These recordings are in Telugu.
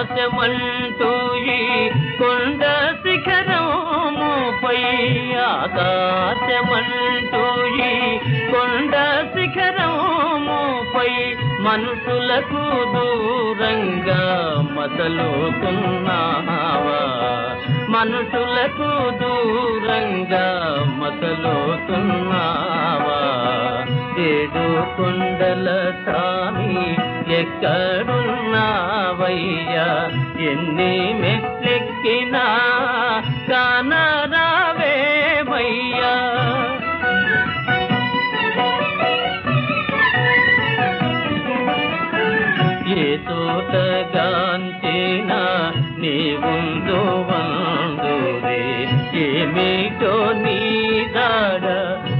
ఆకాశమంటూ ఈ కొండ శిఖరముపై ఆకాశమంటూ మనుషులకు దూరంగా మతలోకున్నావా? మనుషులకు దూరంగా మతలోకున్నావా? ఏడు కొండల సామి ఎక్కడున్నావయ్యా? ఎన్ని మెట్లెక్కినా కానరా ఏమిటో నీ దాడ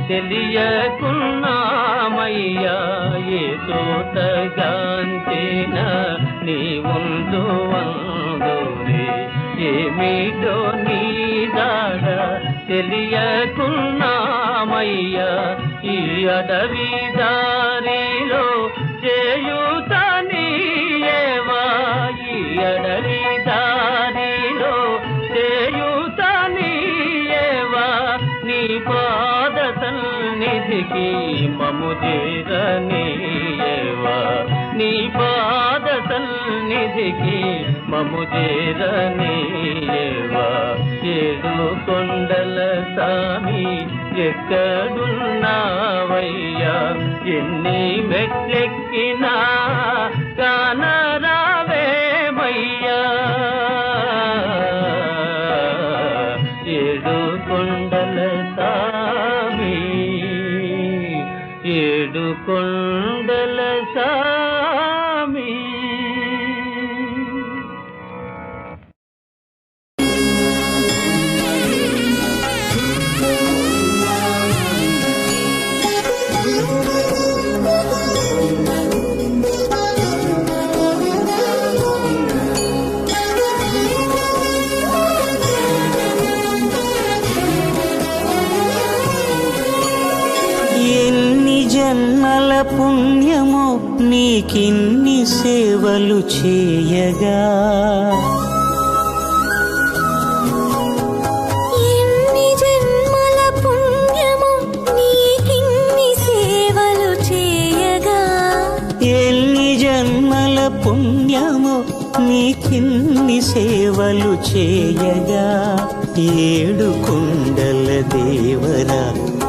తెలియకున్నామయ్యా. ఏ తోటగాంచేనా నీ ముందు వందురే ఏమిటో నీ దాడ తెలియకున్నామయ్యా. ఈ అడవిదా పాద సన్నిధికి మము చేరనీయేవా? నీ పాద సన్నిధికి మము చేరనీయేవా? ఏడు కొండల సామి ఎక్కడున్నావయ్యా? ఎన్ని మెట్లెక్కినా కానా జన్మల పుణ్యమో నీకిన్ని సేవలు చేయగా. ఎన్ని జన్మల పుణ్యము నీకిన్ని సేవలు చేయగా. ఎన్ని జన్మల పుణ్యమో నీకిన్ని సేవలు చేయగా. ఏడు కుండల దేవరా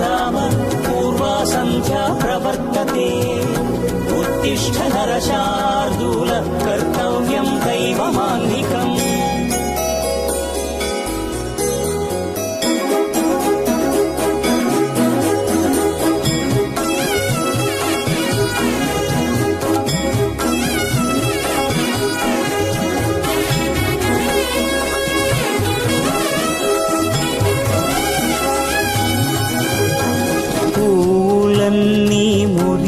रामन् पूर्वा सन्ध्या प्रवर्तते उत्तिष्ठ नरशार्दूलः कर्तव्य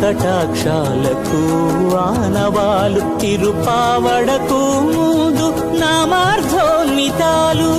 కటాక్షాలకు ఆనవాలు తిరుపావడకు ముందు నామార్థోన్మితాలు